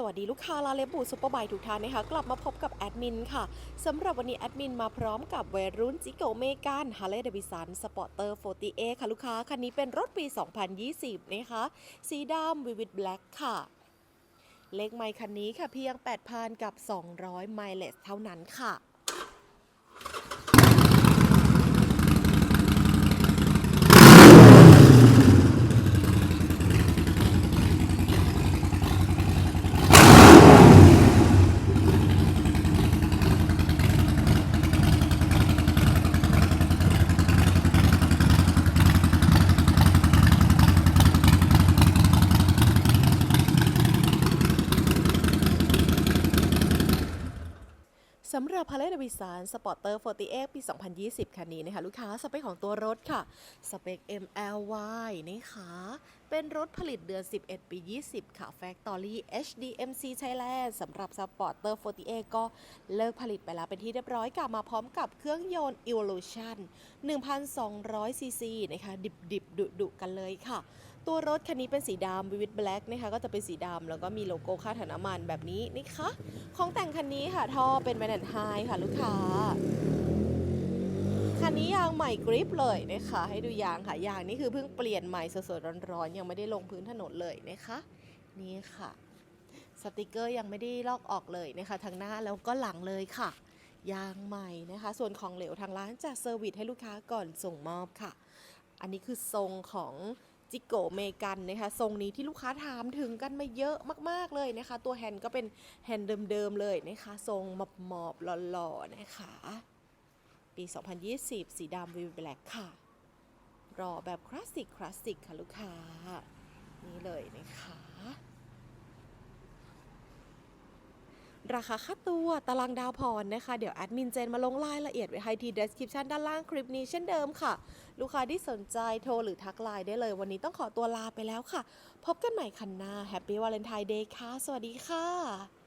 สวัสดีลูกค้าลาเลบูซุปเปอร์บายทุกท่านนะคะ กลับมาพบกับแอดมินค่ะสำหรับวันนี้แอดมินมาพร้อมกับวัยรุ่นจิโกเมกันฮาร์เลย์เดวิสันสปอร์เตอร์48ค่ะลูกค้า คันนี้เป็นรถปี 2020 นะคะ สีดำวิวิดแบล็กค่ะ เลขไมค์คันนี้ค่ะเพียง 8,000 กับ 200 ไมล์เลสเท่านั้นค่ะำหรับ h a r l e y Davidson Sporter 48ปี 2020 คันนี้นะคะ ลูกค้าสเปคของตัวรถค่ะ สเปค MLY นะคะเป็นรถผลิตเดือน 11 ปี 20 ค่ะ Factory HDMC Thailand สำหรับ Sporter 48 ก็เลิกผลิตไปแล้วเป็นที่เรียบร้อยกลับมาพร้อมกับเครื่องยนต์ Evolution 1,200ซีซีนะคะ ดิบๆดุๆกันเลยค่ะ ตัวรถคันนี้เป็นสีดำวิวิดแบล็กนะคะก็จะเป็นสีดำแล้วก็มีโลโก้ค่าถังน้ำมันแบบนี้นะคะ ของแต่งคันนี้ค่ะท่อเป็นแมนนไฮค่ะลูกค้า นี้ยางใหม่กริปเลยนะคะ ให้ดูยางค่ะ ยางนี่คือเพิ่งเปลี่ยนใหม่สดๆร้อนๆ ยังไม่ได้ลงพื้นถนนเลยนะคะ นี่ค่ะ สติกเกอร์ยังไม่ได้ลอกออกเลยนะคะทั้งหน้าแล้วก็หลังเลยค่ะ ยางใหม่นะคะ ส่วนของเหลวทางร้านจะเซอร์วิสให้ลูกค้าก่อนส่งมอบค่ะ อันนี้คือทรงของจิโกเมกันนะคะทรงนี้ที่ลูกค้าถามถึงกันมาเยอะมาก ๆ เลยนะคะ ตัวแฮนด์ก็เป็นแฮนด์เดิม ๆ เลยนะคะ ทรงหมอบๆหล่อๆนะคะ ปี 2020 สีดำวิวแบล็กค่ะ รอแบบคลาสสิกคลาสสิกค่ะลูกค้า นี่เลยนะคะ ราคาค่าตัวตารางดาวพรนะคะ เดี๋ยวแอดมินเจนมาลงรายละเอียดไว้ให้ที่ description ด้านล่างคลิปนี้เช่นเดิมค่ะ ลูกค้าที่สนใจโทรหรือทักไลน์ได้เลย วันนี้ต้องขอตัวลาไปแล้วค่ะ พบกันใหม่คันหน้า Happy Valentine Day ค่ะ สวัสดีค่ะ